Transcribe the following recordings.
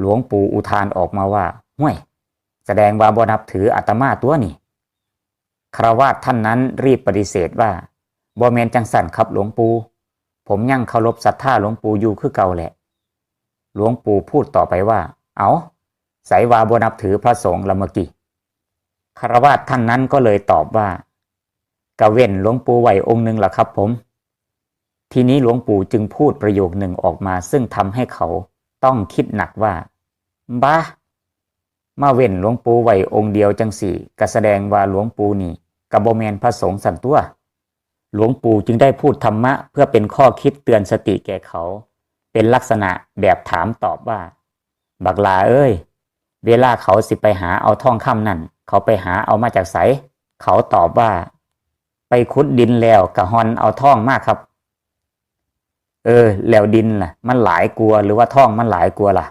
หลวงปู่อุทานออกมาว่าห้วย แสดงว่าบ่นับถืออาตมาตัวนี่คารวาสท่านนั้นรีบปฏิเสธว่าบ่แมนจังสันครับหลวงปู่ผมยังเคารพศรัทธาหลวงปู่อยู่คือเก่าแหละ หลวงปู่พูดต่อไปว่า เอาใสวาบ่นับถือพระสงฆ์ละเมอกี้คารวาสท่านนั้นก็เลยตอบว่ากะเว้นหลวงปู่ไหวองค์หนึ่งละครับผม ทีนี้หลวงปู่จึงพูดประโยคหนึ่งออกมา ซึ่งทำให้เขาต้องคิดหนักว่า บ้ามาเว้นหลวงปู่ไหวองค์เดียวจังสี่ก็แสดงว่าหลวงปู่นี่กับโบแมนพระสงฆ์สันตัว หลวงปู่จึงได้พูดธรรมะ เพื่อเป็นข้อคิดเตือนสติแก่เขา เป็นลักษณะแบบถามตอบว่า บักลาเอ้ย เวลาเขาสิไปหาเอาท่องคำนั่น เขาไปหาเอามาจากไส เขาตอบว่า ไปขุดดินแล้วกะฮอนเอาท่องมากครับ เออ แล้วดินล่ะ มันหลายกลัวหรือว่าท่องมันหลายกลัวล่ะ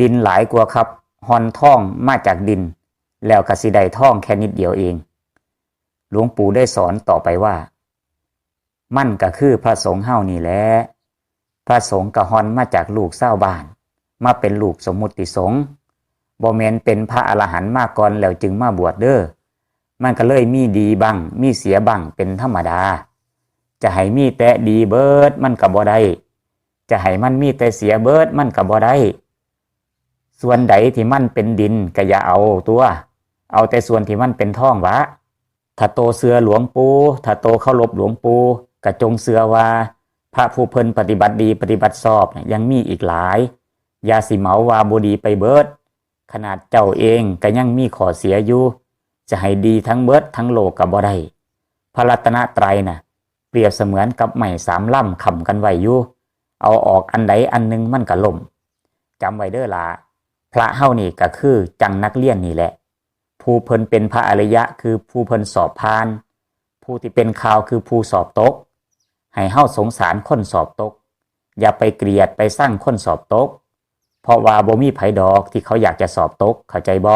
ดินหลายกลัวครับฮอนท่องมาจากดิน แล้วกสิไดท่องแค่นิดเดียวเอง หลวงปู่ได้สอนต่อไปว่า มั่นก็คือพระสงฆ์เฮานี่แหละพระสงฆ์กะฮอนมาจากลูกเศร้าบ้าน มาเป็นลูกสมมุติสงฆ์บ่แมนเป็นพระอรหันต์มาก่อนแล้วจึงมาบวชเด้อมันก็เลยมีดีบ้างมีเสียบ้างเป็นธรรมดา จะให้มีแต่ดีเบิดมันก็บบ่ได้จะให้มันมีแต่เสียเบิดมันก็บ่ได้ ส่วนใดที่มันเป็นดินก็อย่าเอาตัว เอาแต่ส่วนที่มันเป็นท่องวะถ้าโตเสือหลวงปูถ้าโตเคารพหลวงปูกระจงเสือว่า พระผู้เพิ่นปฏิบัติดีปฏิบัติชอบเนี่ยยังมีอีกหลาย ยาสิเหมาว่าบดีไปเบิด ขนาดเจ้าเองก็ยังมีข้อเสียอยู่จะให้ดีทั้งเบิดทั้งโลกกับบ่ได้พระรัตนตรัยน่ะ เปรียบเสมือนกับไม้สามล่ำขำกันไว้อยู่เอาออกอันใดอันหนึงมันก็ล่มจำไว้เด้อล่ะ พระเฮานี่ก็คือจังนักเรียนนี่แหละ ผู้เพิ่นเป็นพระอริยะคือผู้เพิ่นสอบผ่าน ผู้ที่เป็นข่าวคือผู้สอบตก ให้เฮาสงสารคนสอบตก อย่าไปเกลียดไปสร้างคนสอบตก เพราะว่าบ่มีไผดอกที่เขาอยากจะสอบตกเข้าใจบ่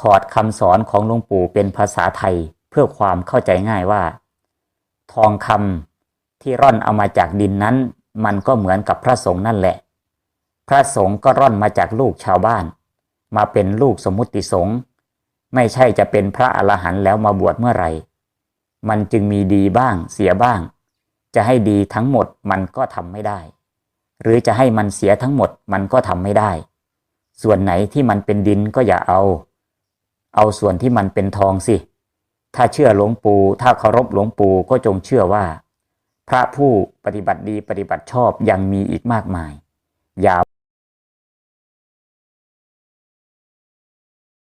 ถอดคำสอนของหลวงปู่เป็นภาษาไทยเพื่อความเข้าใจง่ายว่า ทองคำที่ร่อนเอามาจากดินนั้น มันก็เหมือนกับพระสงฆ์นั่นแหละ พระสงฆ์ก็ร่อนมาจากลูกชาวบ้าน มาเป็นลูกสมมุติสงฆ์ไม่ใช่จะเป็นพระอรหันต์แล้วมาบวชเมื่อไหร่ มันจึงมีดีบ้างเสียบ้าง จะให้ดีทั้งหมดมันก็ทำไม่ได้ หรือจะให้มันเสียทั้งหมดมันก็ทำไม่ได้ ส่วนไหนที่มันเป็นดินก็อย่าเอา เอาส่วนที่มันเป็นทองสิ ถ้าเชื่อหลวงปู่ถ้าเคารพหลวงปู่ก็จงเชื่อว่า พระผู้ปฏิบัติดีปฏิบัติชอบยังมีอีกมากมาย อย่า